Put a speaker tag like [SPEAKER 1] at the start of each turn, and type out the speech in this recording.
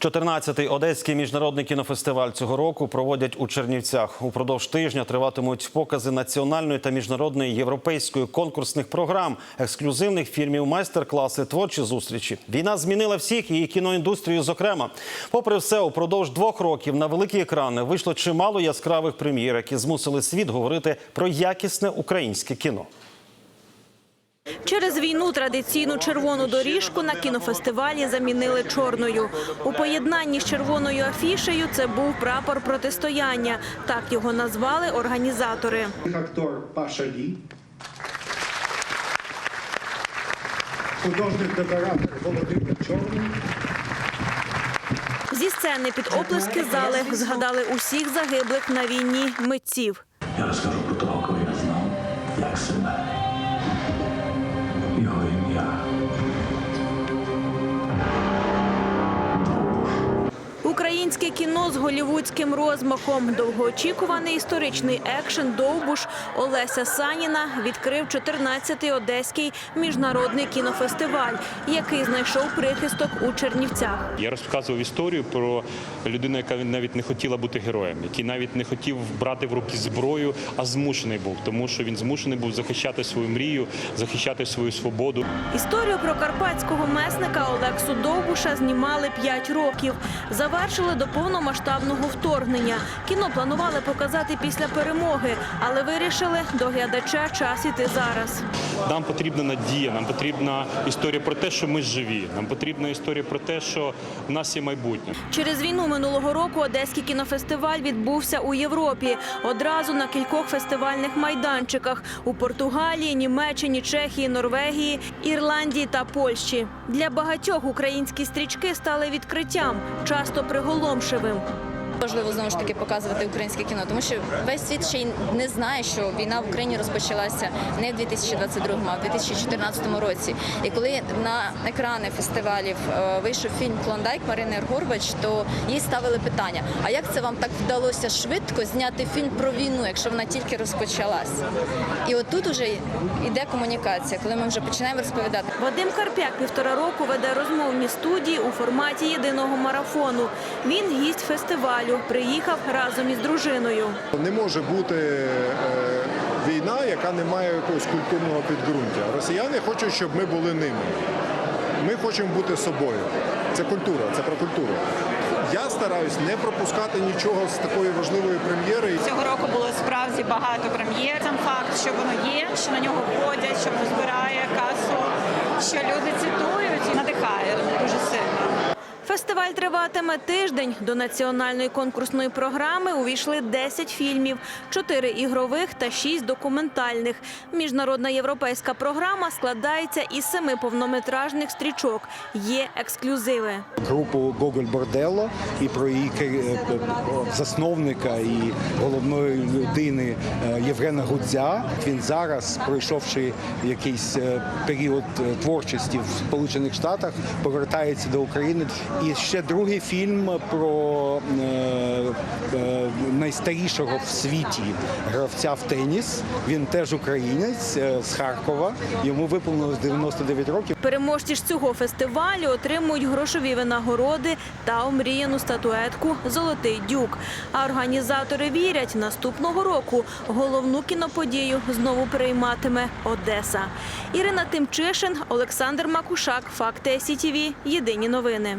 [SPEAKER 1] 14-й одеський міжнародний кінофестиваль цього року проводять у Чернівцях. Упродовж тижня триватимуть покази національної та міжнародної європейської конкурсних програм, ексклюзивних фільмів, майстер-класи, творчі зустрічі. Війна змінила всіх і кіноіндустрію. Зокрема, попри все, упродовж двох років на великі екрани вийшло чимало яскравих прем'єр, які змусили світ говорити про якісне українське кіно.
[SPEAKER 2] Через війну традиційну червону доріжку на кінофестивалі замінили чорною. У поєднанні з червоною афішею це був прапор протистояння. Так його назвали організатори.
[SPEAKER 3] актор Паша Лі, художник-декоратор Володимир Чорний,
[SPEAKER 2] Зі сцени під оплески зали згадали усіх загиблих на війні митців.
[SPEAKER 4] Я розкажу
[SPEAKER 2] кіно з голівудським розмахом. Довгоочікуваний історичний екшен Довбуш Олеся Саніна відкрив 14-й одеський міжнародний кінофестиваль, який знайшов прихисток у Чернівцях.
[SPEAKER 5] Я розказував історію про людину, яка навіть не хотіла бути героєм, який навіть не хотів брати в руки зброю, а змушений був, тому що він змушений був захищати свою мрію, захищати свою свободу.
[SPEAKER 2] Історію про карпатського месника Олексу Довбуша знімали 5 років. Завершили до повномасштабного вторгнення. Кіно планували показати після перемоги, але вирішили до глядача час іти зараз.
[SPEAKER 5] Нам потрібна надія, нам потрібна історія про те, що ми живі. Нам потрібна історія про те, що в нас є майбутнє.
[SPEAKER 2] Через війну минулого року Одеський кінофестиваль відбувся у Європі. Одразу на кількох фестивальних майданчиках у Португалії, Німеччині, Чехії, Норвегії, Ірландії та Польщі. Для багатьох українські стрічки стали відкриттям, часто приголомшивим.
[SPEAKER 6] Важливо знову ж таки показувати українське кіно, тому що весь світ ще й не знає, що війна в Україні розпочалася не в 2022, а в 2014 році. І коли на екрани фестивалів е, вийшов фільм Клондайк Марини Горбач, то їй ставили питання: а як це вам так вдалося швидко зняти фільм про війну, якщо вона тільки розпочалась? І от тут уже йде комунікація, коли ми вже починаємо розповідати.
[SPEAKER 2] Вадим Карпяк півтора року веде розмовні студії у форматі єдиного марафону. Він гість фестивалю. Приїхав разом із дружиною.
[SPEAKER 7] Не може бути е, війна, яка не має якогось культурного підґрунтя. Росіяни хочуть, щоб ми були ними. Ми хочемо бути собою. Це культура, це про культуру. Я стараюсь не пропускати нічого з такої важливої прем'єри.
[SPEAKER 8] Цього року було справді багато прем'єр. Сам факт, що воно є, що на нього ходять, що воно збирає касу, що
[SPEAKER 2] Фестиваль триватиме тиждень. До національної конкурсної програми увійшли 10 фільмів, 4 ігрових та 6 документальних. Міжнародна європейська програма складається із семи повнометражних стрічок. Є ексклюзиви.
[SPEAKER 9] групу Гоголь Борделло і про її е, засновника і головної людини е, Євгена Гудзя. Він зараз, пройшовши якийсь е, період творчості в Сполучених Штатах, повертається до України. І ще другий фільм про е, е, найстарішого в світі гравця в теніс. Він теж українець е, з Харкова. Йому виповнилось 99 років.
[SPEAKER 2] Переможці ж цього фестивалю отримують грошові винагороди та омріяну статуетку Золотий дюк. А організатори вірять, наступного року головну кіноподію знову прийматиме Одеса. Ірина Тимчишин, Олександр Макушак, Факти СІТІВІ. Єдині новини.